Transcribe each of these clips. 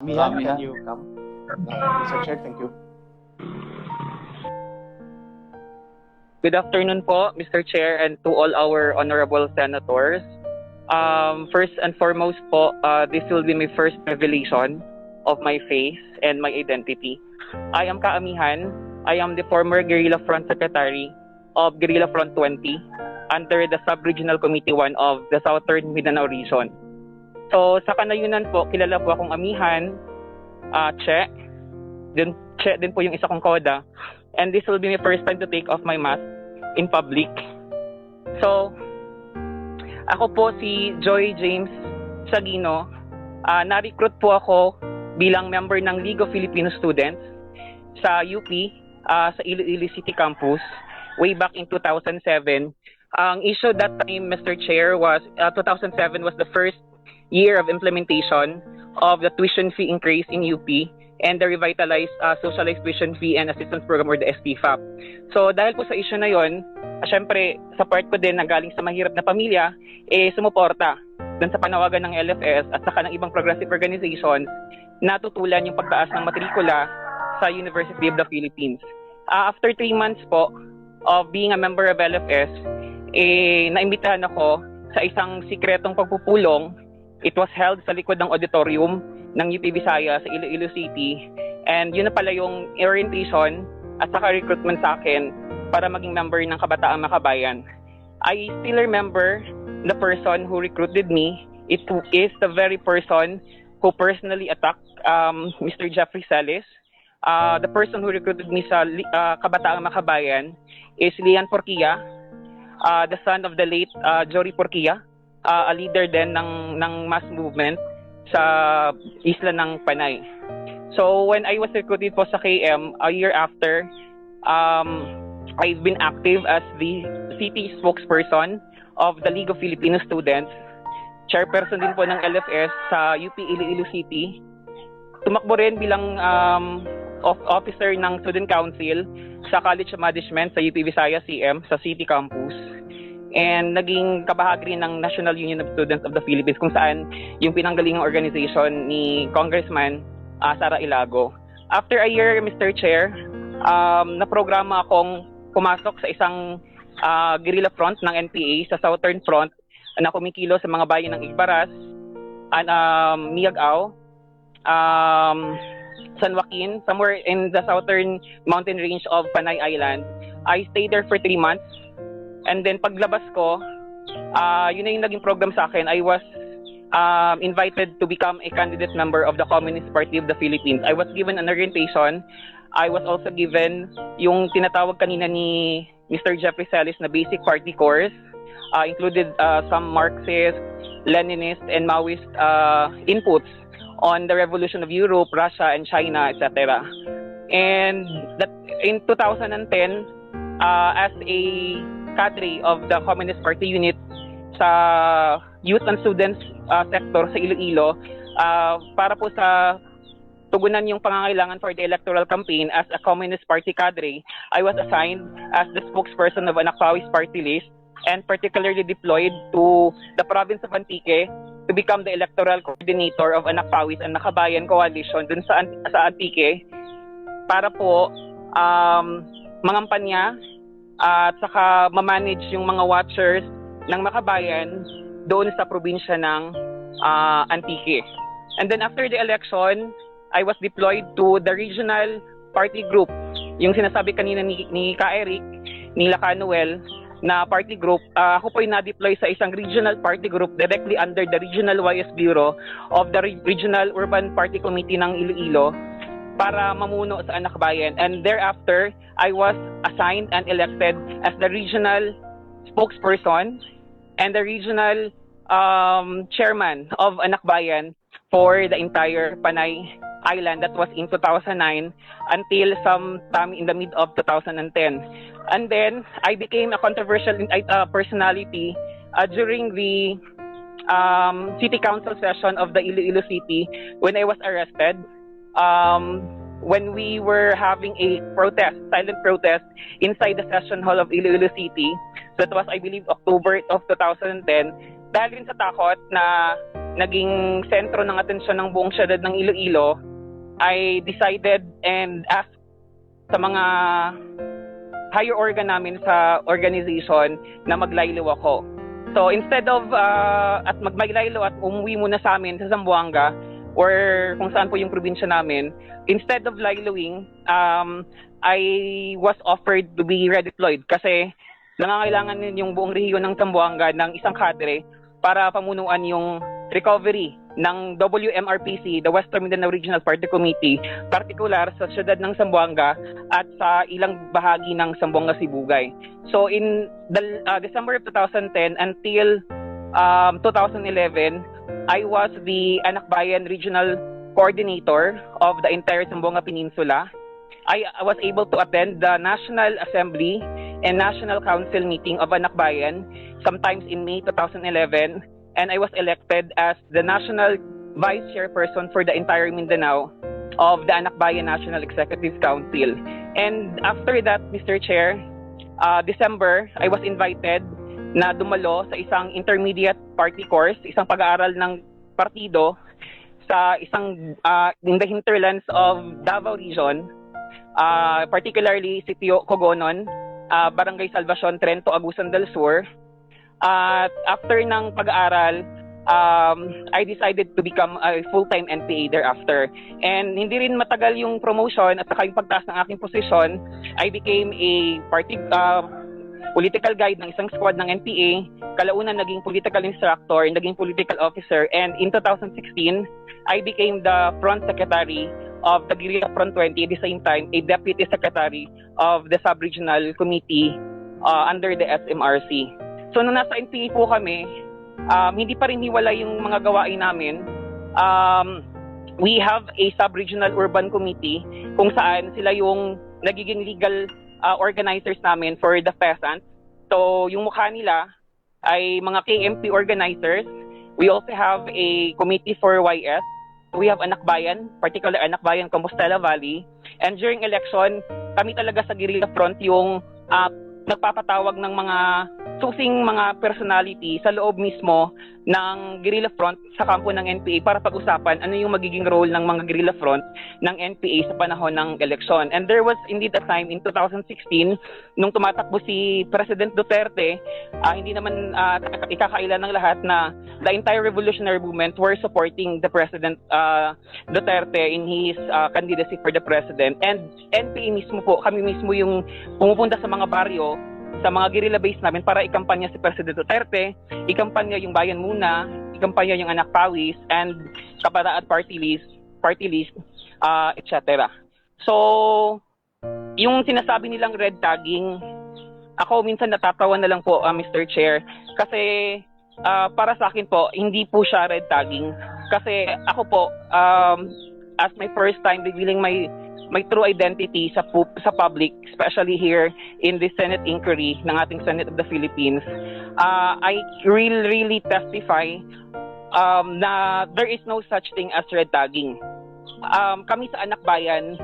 Mihan, Kami. can you come? Uh, Mr. Chair, thank you. Good afternoon po, Mr. Chair, and to all our honorable senators. Um, first and foremost po, uh, this will be my first revelation of my face and my identity. I am Kaamihan. I am the former Guerrilla Front Secretary of Guerrilla Front 20 under the Sub-Regional Committee 1 of the Southern Mindanao Region. So, sa kanayunan po, kilala po akong Amihan, uh, Che, din, Che din po yung isa kong koda, and this will be my first time to take off my mask in public. So, ako po si Joy James Sagino. Ah, na-recruit po ako bilang member ng League of Filipino Students sa UP, ah, sa Iloilo City Campus, way back in 2007. Ang issue that time, Mr. Chair, was ah, 2007 was the first year of implementation of the tuition fee increase in UP and the revitalized uh, socialized tuition fee and assistance program or the STFAP. So dahil po sa issue na yon, uh, syempre sa part ko din na galing sa mahirap na pamilya, eh sumuporta dun sa panawagan ng LFS at saka ng ibang progressive organizations na tutulan yung pagtaas ng matrikula sa University of the Philippines. Uh, after three months po of being a member of LFS, eh, naimbitahan ako sa isang sikretong pagpupulong. It was held sa likod ng auditorium ng UP Visaya sa Iloilo City. And yun na pala yung orientation at saka recruitment sa akin para maging member ng Kabataang Makabayan. I still remember the person who recruited me. It is the very person who personally attacked um, Mr. Jeffrey Salis. Uh, the person who recruited me sa uh, Kabataang Makabayan is Lian Porquia, uh, the son of the late uh, Jory Porquia, uh, a leader din ng, ng mass movement sa isla ng Panay. So when I was recruited po sa KM, a year after, um, I've been active as the city spokesperson of the League of Filipino Students, chairperson din po ng LFS sa UP Iloilo City. Tumakbo rin bilang um, of officer ng Student Council sa College Management sa UP Visaya CM sa City Campus and naging kabahagi rin ng National Union of Students of the Philippines kung saan yung pinanggalingang organization ni Congressman uh, Sara Ilago. After a year, Mr. Chair, um, naprograma akong pumasok sa isang uh, guerrilla front ng NPA sa Southern Front na kumikilo sa mga bayan ng Igbaras, and, um, Miagao, um, San Joaquin, somewhere in the southern mountain range of Panay Island. I stayed there for three months And then paglabas ko, uh, yun na yung naging program sa akin. I was um, invited to become a candidate member of the Communist Party of the Philippines. I was given an orientation. I was also given yung tinatawag kanina ni Mr. Jeffrey Salis na basic party course. Uh, included uh, some Marxist, Leninist, and Maoist uh, inputs on the revolution of Europe, Russia, and China, etc. And that in 2010, uh, as a cadre of the Communist Party unit sa youth and students uh, sector sa Iloilo uh, para po sa tugunan yung pangangailangan for the electoral campaign as a Communist Party cadre, I was assigned as the spokesperson of Anak Pawis party list and particularly deployed to the province of Antique to become the electoral coordinator of Anak Pawis and Nakabayan Coalition dun sa, sa Antique para po um, mangampanya at saka ma-manage yung mga watchers ng makabayan doon sa probinsya ng uh, Antique. And then after the election, I was deployed to the regional party group. Yung sinasabi kanina ni, ni Ka Eric, ni Laka Noel, na party group, uh, ako po ay na-deploy sa isang regional party group directly under the Regional YS Bureau of the Re- Regional Urban Party Committee ng Iloilo para mamuno sa anak bayan. And thereafter, I was assigned and elected as the regional spokesperson and the regional um, chairman of Anak Bayan for the entire Panay Island. That was in 2009 until sometime in the mid of 2010. And then I became a controversial uh, personality uh, during the um, city council session of the Iloilo City when I was arrested. Um, when we were having a protest, silent protest inside the session hall of Iloilo City. So that was, I believe, October of 2010. Dahil rin sa takot na naging sentro ng atensyon ng buong syudad ng Iloilo, I decided and asked sa mga higher organ namin sa organization na maglaylo ako. So instead of uh, at magmaylaylo at umuwi muna sa amin sa Zamboanga or kung saan po yung probinsya namin, instead of layloing, um, I was offered to be redeployed kasi nangangailangan din yung buong rehiyon ng Zamboanga ng isang kadre para pamunuan yung recovery ng WMRPC, the Western Mindanao Regional Party Committee, partikular sa siyudad ng Zamboanga at sa ilang bahagi ng Zamboanga Sibugay. So in the, uh, December of 2010 until um, 2011, I was the Anakbayan Regional Coordinator of the entire Zamboanga Peninsula. I was able to attend the National Assembly and National Council meeting of Anakbayan sometimes in May 2011 and I was elected as the National Vice Chairperson for the entire Mindanao of the Anakbayan National Executive Council. And after that, Mr. Chair, uh, December, I was invited na dumalo sa isang intermediate party course, isang pag-aaral ng partido sa isang uh, in the hinterlands of Davao Region, uh, particularly Sitio Cogonon, uh, Barangay Salvacion, Trento, Agusan del Sur. At after ng pag-aaral, um, I decided to become a full-time NPA thereafter. And hindi rin matagal yung promotion at saka yung pagtaas ng aking posisyon, I became a party uh, political guide ng isang squad ng NPA, kalaunan naging political instructor, naging political officer, and in 2016, I became the front secretary of the Guerrilla Front 20, at the same time, a deputy secretary of the sub-regional committee uh, under the SMRC. So, nung nasa NPA po kami, um, hindi pa rin hiwala yung mga gawain namin. Um, we have a sub-regional urban committee kung saan sila yung nagiging legal uh, organizers namin for the peasants. So, yung mukha nila ay mga KMP organizers. We also have a committee for YS. We have Anakbayan, particular Anakbayan, Compostela Valley. And during election, kami talaga sa guerrilla front yung uh, nagpapatawag ng mga susing mga personality sa loob mismo ng guerrilla front sa kampo ng NPA para pag-usapan ano yung magiging role ng mga guerrilla front ng NPA sa panahon ng eleksyon. And there was indeed a time in 2016 nung tumatakbo si President Duterte, uh, hindi naman uh, ikakailan ng lahat na the entire revolutionary movement were supporting the President uh, Duterte in his uh, candidacy for the President. And NPA mismo po, kami mismo yung pumupunta sa mga baryo sa mga guerrilla base namin para ikampanya si President Duterte, ikampanya yung Bayan Muna, ikampanya yung Anak Pawis, and Kabataan Party List, Party List, uh, etc. So, yung sinasabi nilang red tagging, ako minsan natatawa na lang po, uh, Mr. Chair, kasi uh, para sa akin po, hindi po siya red tagging. Kasi ako po, um, as my first time revealing my my true identity sa pu- sa public, especially here in the Senate inquiry ng ating Senate of the Philippines, uh, I really, really testify um, na there is no such thing as red tagging. Um, kami sa Anak Bayan,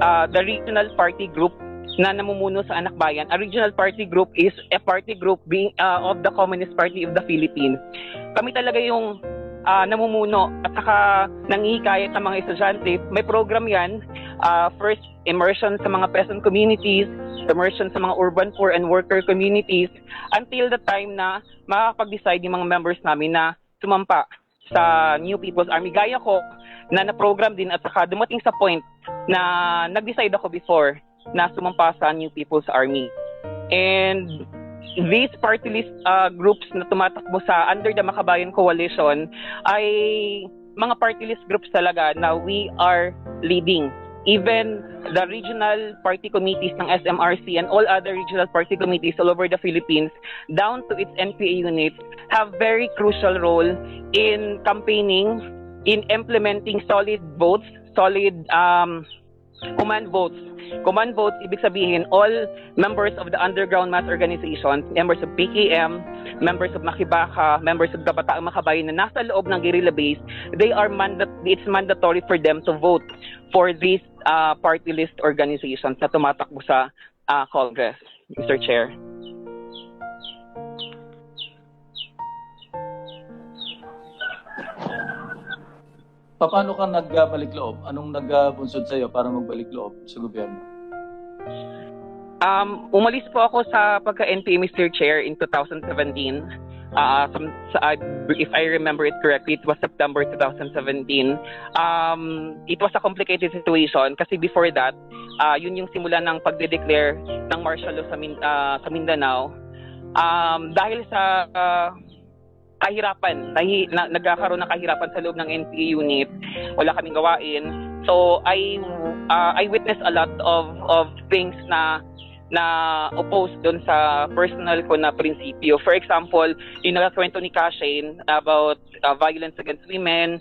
uh, the regional party group na namumuno sa Anak Bayan, a regional party group is a party group being uh, of the Communist Party of the Philippines. Kami talaga yung uh, namumuno at saka nangihikayat sa mga estudyante. May program yan uh, first immersion sa mga peasant communities, immersion sa mga urban poor and worker communities until the time na makakapag-decide yung mga members namin na sumampa sa New People's Army. Gaya ko na na-program din at saka dumating sa point na nag-decide ako before na sumampa sa New People's Army. And these party list uh, groups na tumatakbo sa under the Makabayan Coalition ay mga party list groups talaga na we are leading even the regional party committees ng SMRC and all other regional party committees all over the Philippines, down to its NPA units, have very crucial role in campaigning, in implementing solid votes, solid um, command votes. Command votes, ibig sabihin, all members of the underground mass organizations, members of PKM, members of Makibaka, members of Kabataang Makabayan na nasa loob ng guerrilla base, they are mandat it's mandatory for them to vote for these uh, party list organizations na tumatakbo sa uh, Congress, Mr. Chair. paano ka nagbalik loob? Anong nagbunsod sa'yo para magbalik loob sa gobyerno? Um, umalis po ako sa pagka-NPA Mr. Chair in 2017. Uh, some, uh, if I remember it correctly, it was September 2017. Um, it was a complicated situation kasi before that, uh, yun yung simula ng pagde-declare ng martial law sa, Min- uh, sa Mindanao. Um, dahil sa uh, kahirapan, nahi, na, nagkakaroon ng kahirapan sa loob ng NPA unit, wala kaming gawain. So I uh, I witnessed a lot of of things na na opposed doon sa personal ko na prinsipyo. For example, yung nakakwento ni Kashane about uh, violence against women,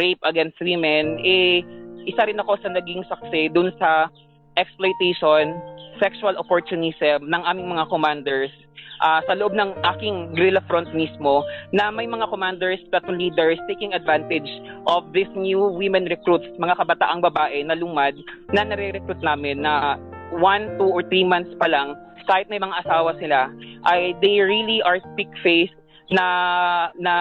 rape against women, eh, isa rin ako sa naging saksi doon sa exploitation, sexual opportunism ng aming mga commanders ah, sa loob ng aking guerrilla front mismo na may mga commanders, platoon leaders taking advantage of these new women recruits, mga kabataang babae na lumad na nare-recruit namin na one, two, or three months pa lang, kahit may mga asawa sila, ay they really are thick-faced na na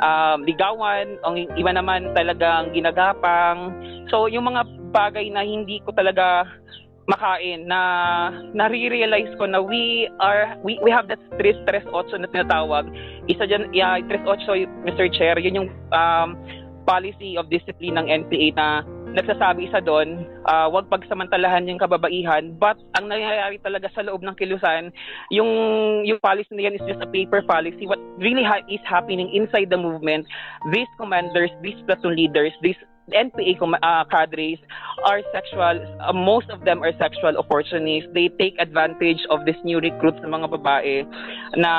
um, ligawan, ang iba naman talagang ginagapang. So, yung mga bagay na hindi ko talaga makain na nare-realize ko na we are we, we have that stress stress 8 na tinatawag isa dyan yeah, stress 8 Mr. Chair yun yung um, policy of discipline ng NPA na nagsasabi isa doon, uh, wag pagsamantalahan yung kababaihan. But ang nangyayari talaga sa loob ng kilusan, yung yung policy na yan is just a paper policy. What really ha- is happening inside the movement, these commanders, these platoon leaders, these NPA uh, cadres are sexual, uh, most of them are sexual opportunists. They take advantage of this new recruits ng mga babae na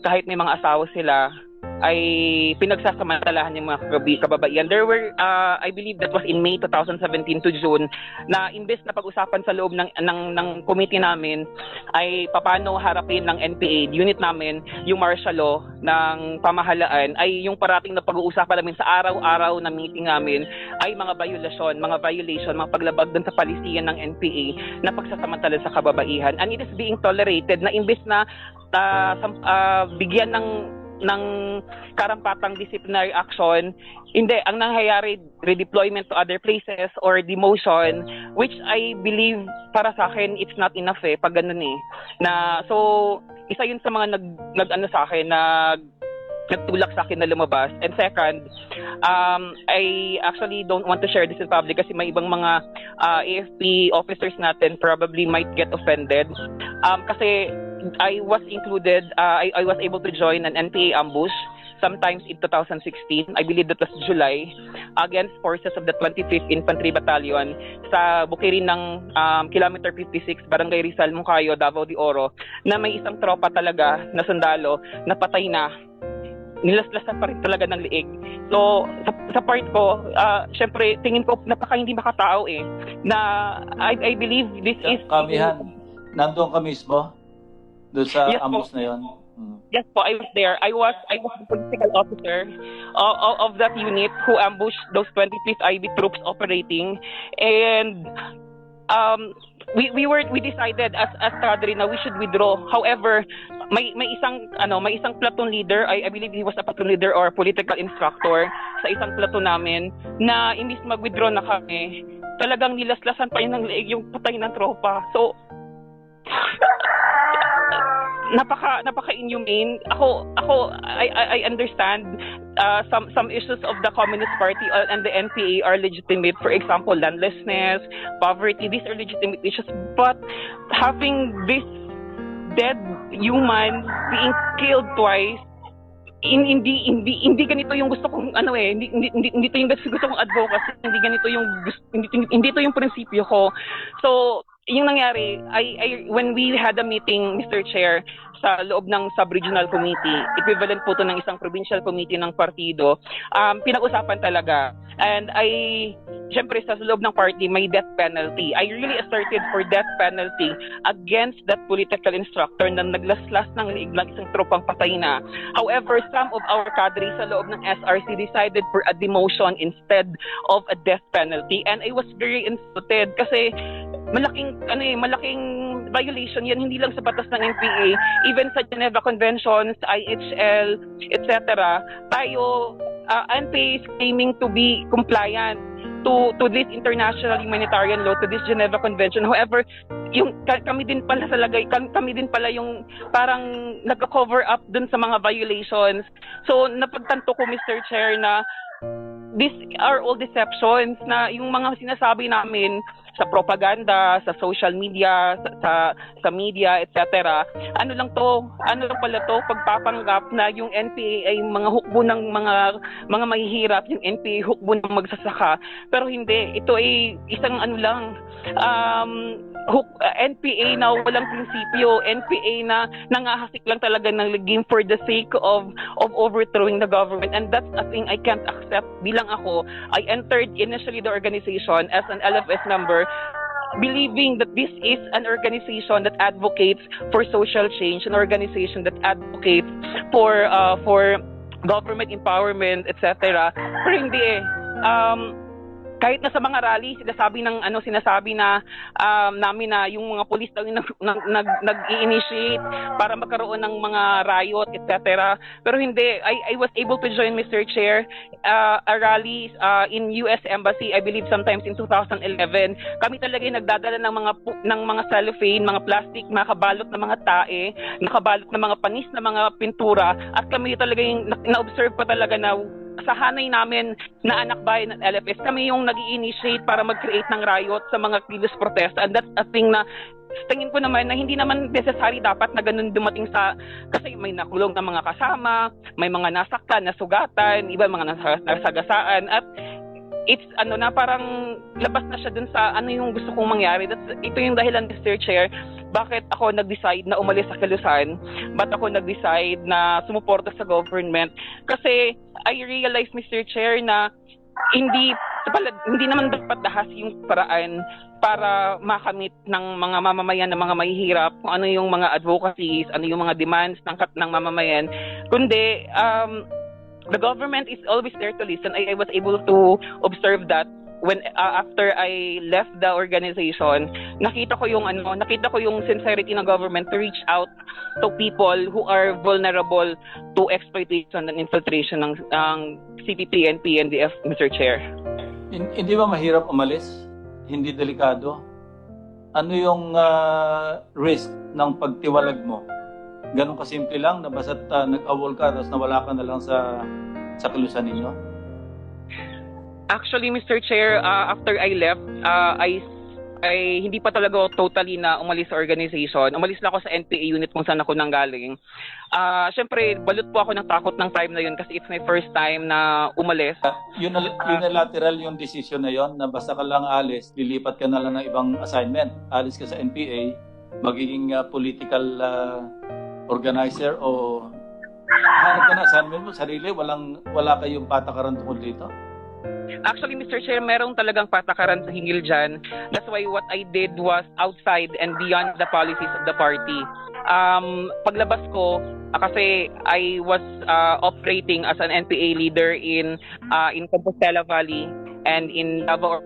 kahit may mga asawa sila, ay pinagsasamantalahan yung mga kababaihan. There were, uh, I believe that was in May 2017 to June, na imbes na pag-usapan sa loob ng, ng, ng committee namin ay paano harapin ng NPA, unit namin, yung martial law ng pamahalaan, ay yung parating na pag-uusapan namin sa araw-araw na meeting namin ay mga violasyon, mga violation, mga paglabag dun sa palisiyan ng NPA na pagsasamantala sa kababaihan. And it is being tolerated na imbes na uh, uh, bigyan ng ng karampatang disciplinary action. Hindi, ang nangyayari, redeployment to other places or demotion, which I believe para sa akin, it's not enough eh, pag ganun eh. Na, so, isa yun sa mga nag, nag ano sa akin, nag, nagtulak sa akin na lumabas. And second, um, I actually don't want to share this in public kasi may ibang mga uh, AFP officers natin probably might get offended. Um, kasi I was included, uh, I, I was able to join an NPA ambush sometimes in 2016. I believe that was July against forces of the 25th Infantry Battalion sa bukirin ng um, Kilometer 56, Barangay Rizal, Moncayo, Davao de Oro na may isang tropa talaga na sundalo na patay na nilaslasan pa rin talaga ng liig. So, sa, sa part ko, uh, syempre, tingin ko napaka hindi makatao eh, na I, I believe this is... Kamihan, nandoon ka mismo? Doon sa Yes po. ambus na yon? Hmm. Yes po, I was there. I was I was the political officer of, of, of that unit who ambushed those 25th IB troops operating, and um, we we were we decided as as cadre na we should withdraw. However, may may isang ano may isang platoon leader, I, I believe he was a platoon leader or political instructor sa isang platoon namin na imbis mag-withdraw na kami, talagang nilaslasan pa yun ng leeg yung patay ng tropa. So napaka napaka inhumane ako ako I I, understand uh, some some issues of the Communist Party and the NPA are legitimate. For example landlessness poverty these are legitimate issues. But having this dead human being killed twice in, hindi hindi hindi ganito yung gusto kong ano eh hindi hindi hindi, hindi to yung gusto kong advocacy hindi ganito yung gusto, hindi, hindi to yung prinsipyo ko. So yung nangyari I, I when we had a meeting Mr. Chair sa loob ng sub-regional committee, equivalent po to ng isang provincial committee ng partido, um, pinag-usapan talaga. And I, syempre sa loob ng party, may death penalty. I really asserted for death penalty against that political instructor na naglaslas ng liig ng isang tropang patay na. However, some of our cadres sa loob ng SRC decided for a demotion instead of a death penalty. And I was very insulted kasi malaking ano eh, malaking violation yan hindi lang sa batas ng NPA, even sa Geneva Conventions, IHL, etc. Tayo uh, NPA is claiming to be compliant to to this international humanitarian law, to this Geneva Convention. However, yung ka- kami din pala sa lagay, kami din pala yung parang nagka-cover up dun sa mga violations. So, napagtanto ko, Mr. Chair, na these are all deceptions na yung mga sinasabi namin sa propaganda, sa social media, sa sa, media, etc. Ano lang to, ano lang pala to, pagpapanggap na yung NPA ay mga hukbo ng mga mga mahihirap, yung NPA hukbo ng magsasaka. Pero hindi, ito ay isang ano lang, um, huk, uh, NPA na walang prinsipyo, NPA na nangahasik lang talaga ng game for the sake of of overthrowing the government and that's a thing I can't accept bilang ako I entered initially the organization as an LFS member believing that this is an organization that advocates for social change an organization that advocates for uh, for government empowerment etc pero hindi eh. Um, kahit na sa mga rally sinasabi ng ano sinasabi na um, namin na yung mga pulis daw yung nag, nag, nag, nag-initiate para magkaroon ng mga riot etc pero hindi. I, I was able to join Mr. Chair uh, a rally uh, in US Embassy I believe sometimes in 2011 kami talaga yung nagdadala ng mga ng mga cellophane mga plastic mga kabalot na mga tae nakabalot na mga panis na mga pintura. At kami talaga yung na- na-observe ko talaga na sa hanay namin na anak bayan ng LFS, kami yung nag initiate para mag-create ng riot sa mga kilos protest. And that's a thing na tingin ko naman na hindi naman necessary dapat na ganun dumating sa kasi may nakulong na mga kasama, may mga nasaktan, nasugatan, iba mga nasa- nasagasaan at it's ano na parang labas na siya dun sa ano yung gusto kong mangyari. That's, ito yung dahilan Mr. Chair bakit ako nag-decide na umalis sa Kalusan, ba't ako nag-decide na sumuporta sa government. Kasi I realized, Mr. Chair, na hindi pala, hindi naman dapat dahas yung paraan para makamit ng mga mamamayan ng mga mahihirap kung ano yung mga advocacies, ano yung mga demands ng, ng mamamayan, kundi um, the government is always there to listen. I, I was able to observe that when uh, after I left the organization, nakita ko yung ano, nakita ko yung sincerity ng government to reach out to people who are vulnerable to exploitation and infiltration ng ng CPP and PNDF, Mr. Chair. Hin- Hindi ba mahirap umalis? Hindi delikado? Ano yung ah, risk ng pagtiwalag mo? Ganon kasimple lang na basta't ah, nag-awol ka tapos nawala ka na lang sa sa kilusan ninyo? Actually, Mr. Chair, uh, after I left, uh, I ay hindi pa talaga ako totally na umalis sa organization. Umalis lang ako sa NPA unit kung saan ako nanggaling. Ah, syempre, balot po ako ng takot ng time na yun kasi it's my first time na umalis. Yun unilateral yung decision na yon na basta ka lang alis, lilipat ka na lang ng ibang assignment. Alis ka sa NPA, magiging ah, political ah, organizer o hanap ka na assignment mo, sarili, walang, wala kayong patakaran tungkol dito. Actually, Mr. Chair, merong talagang patakaran sa hingil dyan. That's why what I did was outside and beyond the policies of the party. Um, paglabas ko, ah, kasi I was ah, operating as an NPA leader in ah, in Compostela Valley and in Davao